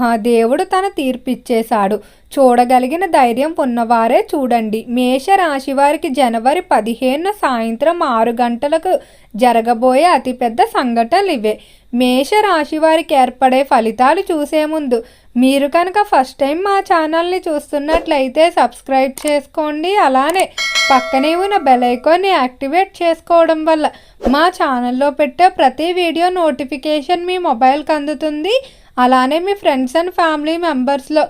ఆ దేవుడు తన తీర్పిచ్చేశాడు. చూడగలిగిన ధైర్యం ఉన్నవారే చూడండి. మేష రాశి వారికి జనవరి పదిహేను సాయంత్రం ఆరు గంటలకు జరగబోయే అతిపెద్ద సంఘటనలు ఇవే. మేష రాశి వారికి ఏర్పడే ఫలితాలు చూసే ముందు మీరు కనుక ఫస్ట్ టైం మా ఛానల్ని చూస్తున్నట్లయితే సబ్స్క్రైబ్ చేసుకోండి. అలానే పక్కనే ఉన్న బెల్ ఐకాన్ని యాక్టివేట్ చేసుకోవడం వల్ల మా ఛానల్లో పెట్టే ప్రతి వీడియో నోటిఫికేషన్ మీ మొబైల్కి అందుతుంది. అలానే మీ ఫ్రెండ్స్ అండ్ ఫ్యామిలీ మెంబర్స్లో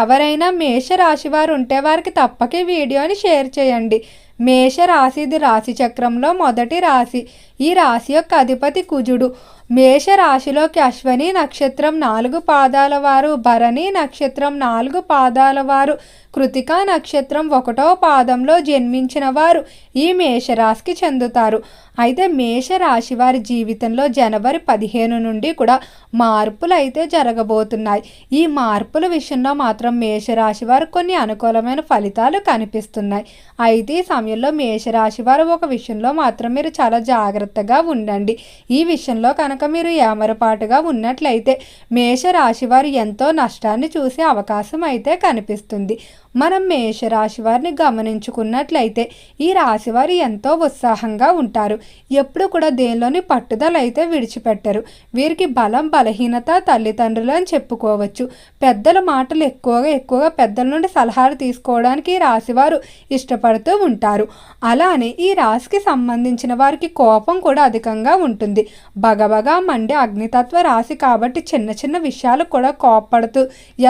ఎవరైనా మేష రాశివారు ఉంటే వారికి తప్పక వీడియోని షేర్ చేయండి. మేష రాశి ఇది రాశి చక్రంలో మొదటి రాశి. ఈ రాశి యొక్క అధిపతి కుజుడు. మేష రాశిలోకి అశ్వని నక్షత్రం నాలుగు పాదాల వారు. భరణి నక్షత్రం నాలుగు పాదాల వారు. కృతికా నక్షత్రం ఒకటో పాదంలో జన్మించిన వారు. ఈ మేషరాశికి చెందుతారు. అయితే మేషరాశి వారి జీవితంలో జనవరి పదిహేను నుండి కూడా మార్పులు అయితే జరగబోతున్నాయి. ఈ మార్పుల విషయంలో మాత్రం మేషరాశి వారు కొన్ని అనుకూలమైన ఫలితాలు కనిపిస్తున్నాయి. అయితే ఈ సమయంలో మేషరాశి వారు ఒక విషయంలో మాత్రం మీరు చాలా జాగ్రత్తగా ఉండండి. ఈ విషయంలో కనుక మీరు ఏమరపాటుగా ఉన్నట్లయితే మేషరాశి వారు ఎంతో నష్టాన్ని చూసే అవకాశం అయితే కనిపిస్తుంది. మనం మేషరాశి వారిని గమనించుకున్నట్లయితే ఈ రాశి వారు ఎంతో ఉత్సాహంగా ఉంటారు. ఎప్పుడు కూడా దేనిలోని పట్టుదల అయితే విడిచిపెట్టరు. వీరికి బలం బలహీనత తల్లిదండ్రులు అని చెప్పుకోవచ్చు. పెద్దల మాటలు ఎక్కువగా ఎక్కువగా పెద్దల నుండి సలహాలు తీసుకోవడానికి ఈ రాశివారు ఇష్టపడుతూ ఉంటారు. అలానే ఈ రాశికి సంబంధించిన వారికి కోపం కూడా అధికంగా ఉంటుంది. బగబగా మండే అగ్నితత్వ రాశి కాబట్టి చిన్న చిన్న విషయాలు కూడా కోపడుతూ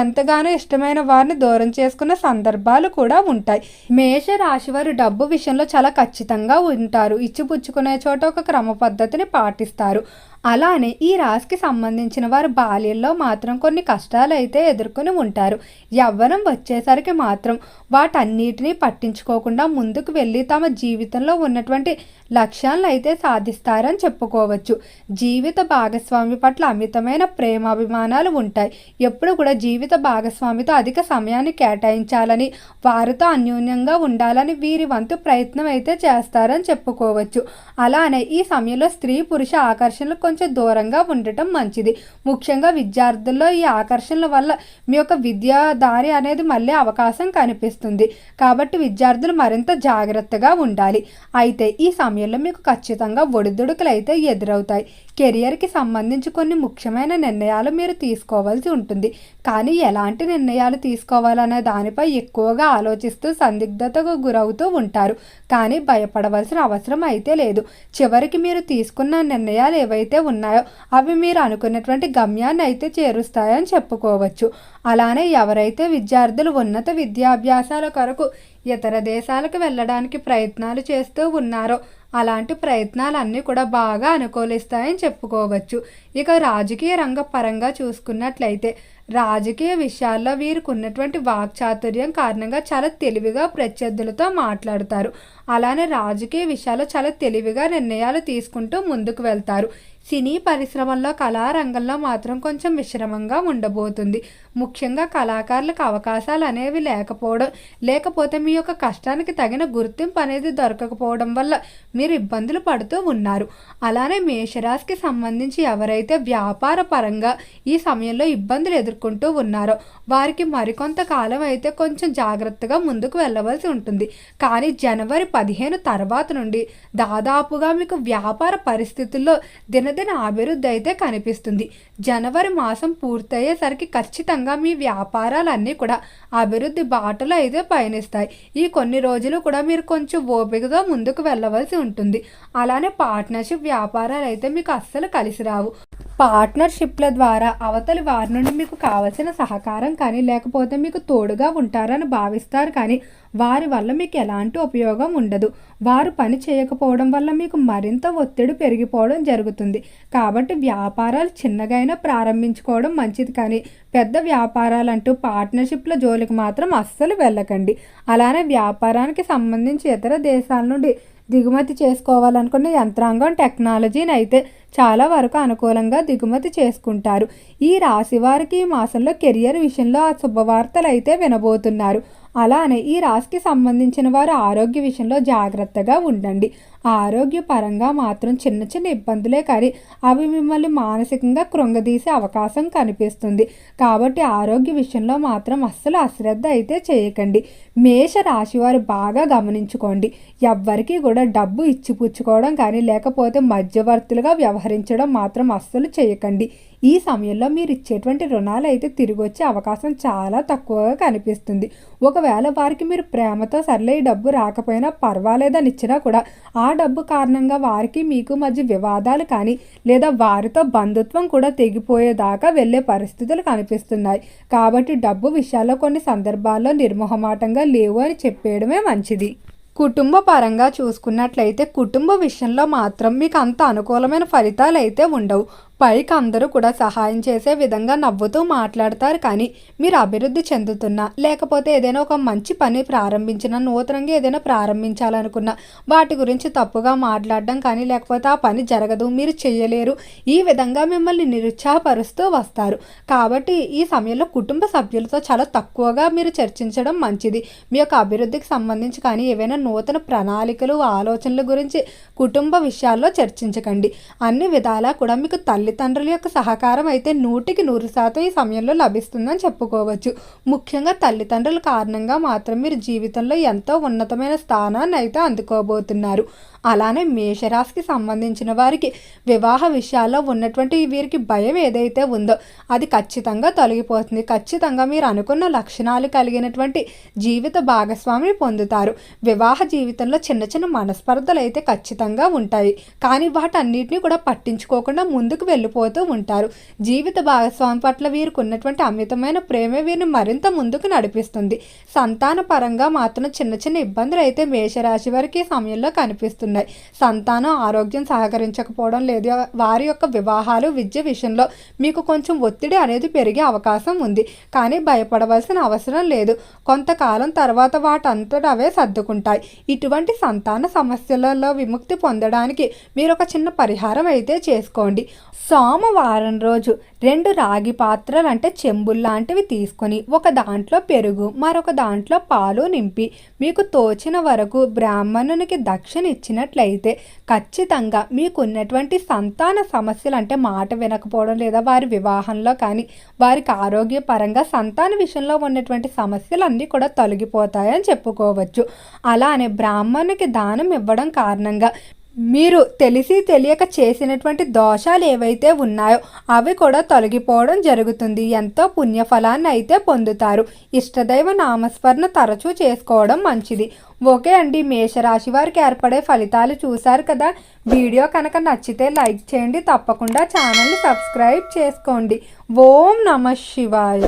ఎంతగానో ఇష్టమైన వారిని దూరం చేసుకున్న సందర్భాలు కూడా ఉంటాయి. మేష రాశి వారు డబ్బు విషయంలో చాలా ఖచ్చితంగా ఉంటారు. ఇచ్చిపుచ్చుకునే చోట ఒక క్రమ పద్ధతిని పాటిస్తారు. అలానే ఈ రాశికి సంబంధించిన వారు బాల్యంలో మాత్రం కొన్ని కష్టాలు అయితే ఎదుర్కొని ఉంటారు. యవ్వనం వచ్చేసరికి మాత్రం వాటన్నిటినీ పట్టించుకోకుండా ముందుకు వెళ్ళి తమ జీవితంలో ఉన్నటువంటి లక్ష్యాలను అయితే సాధిస్తారని చెప్పుకోవచ్చు. జీవిత భాగస్వామి పట్ల అమితమైన ప్రేమాభిమానాలు ఉంటాయి. ఎప్పుడు కూడా జీవిత భాగస్వామితో అధిక సమయాన్ని కేటాయించాలని వారితో అన్యోన్యంగా ఉండాలని వీరి వంతు ప్రయత్నం అయితే చేస్తారని చెప్పుకోవచ్చు. అలానే ఈ సమయంలో స్త్రీ పురుష ఆకర్షణలు కొంచెం దూరంగా ఉండటం మంచిది. ముఖ్యంగా విద్యార్థుల్లో ఈ ఆకర్షణల వల్ల మీ యొక్క విద్యా దారి అనేది మళ్ళీ అవకాశం కనిపిస్తుంది. కాబట్టి విద్యార్థులు మరింత జాగ్రత్తగా ఉండాలి. అయితే ఈ సమయంలో మీకు ఖచ్చితంగా ఒడిదుడుకులు అయితే ఎదురవుతాయి. కెరియర్కి సంబంధించి కొన్ని ముఖ్యమైన నిర్ణయాలు మీరు తీసుకోవాల్సి ఉంటుంది. కానీ ఎలాంటి నిర్ణయాలు తీసుకోవాలనే దానిపై ఎక్కువగా ఆలోచిస్తూ సందిగ్ధతకు గురవుతూ ఉంటారు. కానీ భయపడవలసిన అవసరం అయితే లేదు. చివరికి మీరు తీసుకున్న నిర్ణయాలు ఏవైతే ఉన్నాయో అవి మీరు అనుకున్నటువంటి గమ్యాన్ని అయితే చేరుస్తాయని చెప్పుకోవచ్చు. అలానే ఎవరైతే విద్యార్థులు ఉన్నత విద్యాభ్యాసాల కొరకు ఇతర దేశాలకు వెళ్ళడానికి ప్రయత్నాలు చేస్తూ ఉన్నారో అలాంటి ప్రయత్నాలన్నీ కూడా బాగా అనుకూలిస్తాయని చెప్పుకోవచ్చు. ఇక రాజకీయ రంగ పరంగా చూసుకున్నట్లయితే రాజకీయ విషయాల్లో వీరికి ఉన్నటువంటి వాక్చాతుర్యం కారణంగా చాలా తెలివిగా ప్రత్యర్థులతో మాట్లాడతారు. అలానే రాజకీయ విషయాల్లో చాలా తెలివిగా నిర్ణయాలు తీసుకుంటూ ముందుకు వెళ్తారు. సినీ పరిశ్రమల్లో కళారంగంలో మాత్రం కొంచెం మిశ్రమంగా ఉండబోతుంది. ముఖ్యంగా కళాకారులకు అవకాశాలు అనేవి లేకపోవడం లేకపోతే మీ యొక్క కష్టానికి తగిన గుర్తింపు అనేది దొరకకపోవడం వల్ల మీరు ఇబ్బందులు పడుతూ ఉన్నారు. అలానే మేషరాశికి సంబంధించి ఎవరైతే వ్యాపార పరంగా ఈ సమయంలో ఇబ్బందులు ఎదుర్కొంటూ ఉన్నారో వారికి మరికొంత కాలం అయితే కొంచెం జాగ్రత్తగా ముందుకు వెళ్ళవలసి ఉంటుంది. కానీ జనవరి పదిహేను తర్వాత నుండి దాదాపుగా మీకు వ్యాపార పరిస్థితుల్లో దినదిన అభివృద్ధి అయితే కనిపిస్తుంది. జనవరి మాసం పూర్తయ్యేసరికి ఖచ్చితంగా మీ వ్యాపారాలన్నీ కూడా అభివృద్ధి బాటలో అయితే పయనిస్తాయి. ఈ కొన్ని రోజులు కూడా మీరు కొంచెం ఓపికగా ముందుకు వెళ్ళవలసి ఉంటుంది. అలానే పార్ట్నర్షిప్ వ్యాపారాలు అయితే మీకు అస్సలు కలిసి రావు. పార్ట్నర్షిప్ల ద్వారా అవతలి వారి నుండి మీకు కావలసిన సహకారం కానీ లేకపోతే మీకు తోడుగా ఉంటారని భావిస్తారు కానీ వారి వల్ల మీకు ఎలాంటి ఉపయోగం ఉండదు. వారు పని చేయకపోవడం వల్ల మీకు మరింత ఒత్తిడి పెరిగిపోవడం జరుగుతుంది. కాబట్టి వ్యాపారాలు చిన్నగైనా ప్రారంభించుకోవడం మంచిది. కానీ పెద్ద వ్యాపారాలు అంటూ పార్ట్నర్షిప్ల జోలికి మాత్రం అస్సలు వెళ్ళకండి. అలానే వ్యాపారానికి సంబంధించి ఇతర దేశాల నుండి దిగుమతి చేసుకోవాలనుకున్న యంత్రాంగం టెక్నాలజీని అయితే చాలా వరకు అనుకూలంగా దిగుమతి చేసుకుంటారు. ఈ రాశి వారికి ఈ మాసంలో కెరియర్ విషయంలో ఆ శుభవార్తలు అయితే వినబోతున్నారు. అలానే ఈ రాశికి సంబంధించిన వారు ఆరోగ్య విషయంలో జాగ్రత్తగా ఉండండి. ఆరోగ్యపరంగా మాత్రం చిన్న చిన్న ఇబ్బందులే కానీ అవి మిమ్మల్ని మానసికంగా కృంగదీసే అవకాశం కనిపిస్తుంది. కాబట్టి ఆరోగ్య విషయంలో మాత్రం అస్సలు అశ్రద్ధ అయితే చేయకండి. మేష రాశి వారు బాగా గమనించుకోండి. ఎవ్వరికీ కూడా డబ్బు ఇచ్చిపుచ్చుకోవడం కానీ లేకపోతే మధ్యవర్తులుగా వ్యవహరించడం మాత్రం అస్సలు చేయకండి. ఈ సమయంలో మీరు ఇచ్చేటువంటి రుణాలు అయితే తిరిగి వచ్చే అవకాశం చాలా తక్కువగా కనిపిస్తుంది. ఒకవేళ వారికి మీరు ప్రేమతో సర్లే ఈ డబ్బు రాకపోయినా పర్వాలేదని ఇచ్చినా కూడా ఆ డబ్బు కారణంగా వారికి మీకు మధ్య వివాదాలు కానీ లేదా వారితో బంధుత్వం కూడా తెగిపోయేదాకా వెళ్ళే పరిస్థితులు కనిపిస్తున్నాయి. కాబట్టి డబ్బు విషయాల్లో కొన్ని సందర్భాల్లో నిర్మోహమాటంగా లేవు అని చెప్పేయడమే మంచిది. కుటుంబ పరంగా చూసుకున్నట్లయితే కుటుంబ విషయంలో మాత్రం మీకు అంత అనుకూలమైన ఫలితాలు అయితే ఉండవు. పైకి అందరూ కూడా సహాయం చేసే విధంగా నవ్వుతూ మాట్లాడతారు కానీ మీరు అభివృద్ధి చెందుతున్నా లేకపోతే ఏదైనా ఒక మంచి పని ప్రారంభించిన నూతనంగా ఏదైనా ప్రారంభించాలనుకున్నా వాటి గురించి తప్పుగా మాట్లాడడం కానీ లేకపోతే ఆ పని జరగదు మీరు చేయలేరు ఈ విధంగా మిమ్మల్ని నిరుత్సాహపరుస్తూ వస్తారు. కాబట్టి ఈ సమయంలో కుటుంబ సభ్యులతో చాలా తక్కువగా మీరు చర్చించడం మంచిది. మీ యొక్క అభివృద్ధికి సంబంధించి కానీ ఏవైనా నూతన ప్రణాళికలు ఆలోచనల గురించి కుటుంబ విషయాల్లో చర్చించకండి. అన్ని విధాలా కూడా మీకు తల్లి తల్లిదండ్రుల యొక్క సహకారం అయితే నూటికి నూరు శాతం ఈ సమయంలో లభిస్తుందని చెప్పుకోవచ్చు. ముఖ్యంగా తల్లిదండ్రుల కారణంగా మాత్రం మీరు జీవితంలో ఎంతో ఉన్నతమైన స్థానాన్ని అయితే అందుకోబోతున్నారు. అలానే మేషరాశికి సంబంధించిన వారికి వివాహ విషయాల్లో ఉన్నటువంటి వీరికి భయం ఏదైతే ఉందో అది ఖచ్చితంగా తొలగిపోతుంది. ఖచ్చితంగా మీరు అనుకున్న లక్షణాలు కలిగినటువంటి జీవిత భాగస్వామిని పొందుతారు. వివాహ జీవితంలో చిన్న చిన్న మనస్పర్ధలు అయితే ఖచ్చితంగా ఉంటాయి. కానీ వాటన్నిటిని కూడా పట్టించుకోకుండా ముందుకు వెళ్ళిపోతూ ఉంటారు. జీవిత భాగస్వామి పట్ల వీరికి ఉన్నటువంటి అమితమైన ప్రేమే వీరిని మరింత ముందుకు నడిపిస్తుంది. సంతాన పరంగా మాత్రం చిన్న చిన్న ఇబ్బందులు అయితే మేషరాశి వారికి ఈ సమయంలో కనిపిస్తున్నాయి. సంతానం ఆరోగ్యం సహకరించకపోవడం లేదు. వారి యొక్క వివాహాలు విద్య విషయంలో మీకు కొంచెం ఒత్తిడి అనేది పెరిగే అవకాశం ఉంది. కానీ భయపడవలసిన అవసరం లేదు. కొంతకాలం తర్వాత వాటంతట అవే సర్దుకుంటాయి. ఇటువంటి సంతాన సమస్యలలో విముక్తి పొందడానికి మీరు ఒక చిన్న పరిహారం అయితే చేసుకోండి. సోమవారం రోజు రెండు రాగి పాత్రలు అంటే చెంబుల్లాంటివి తీసుకొని ఒక దాంట్లో పెరుగు మరొక దాంట్లో పాలు నింపి మీకు తోచిన వరకు బ్రాహ్మణునికి దక్షిణ ఇచ్చినట్లయితే ఖచ్చితంగా మీకున్నటువంటి సంతాన సమస్యలు అంటే మాట వినకపోవడం లేదా వారి వివాహంలో కానీ వారికి ఆరోగ్యపరంగా సంతాన విషయంలో ఉన్నటువంటి సమస్యలు అన్నీ కూడా తొలగిపోతాయని చెప్పుకోవచ్చు. అలానే బ్రాహ్మణునికి దానం ఇవ్వడం కారణంగా మీరు తెలిసి తెలియక చేసినటువంటి దోషాలు ఏవైతే ఉన్నాయో అవి కూడా తొలగిపోవడం జరుగుతుంది. ఎంతో పుణ్యఫలాన్ని అయితే పొందుతారు. ఇష్టదైవ నామస్మరణ తరచూ చేసుకోవడం మంచిది. ఓకే అండి మేషరాశి వారికి ఏర్పడే ఫలితాలు చూశారు కదా? వీడియో కనుక నచ్చితే లైక్ చేయండి. తప్పకుండా ఛానల్ని సబ్స్క్రైబ్ చేసుకోండి. ఓం నమ శివాయ.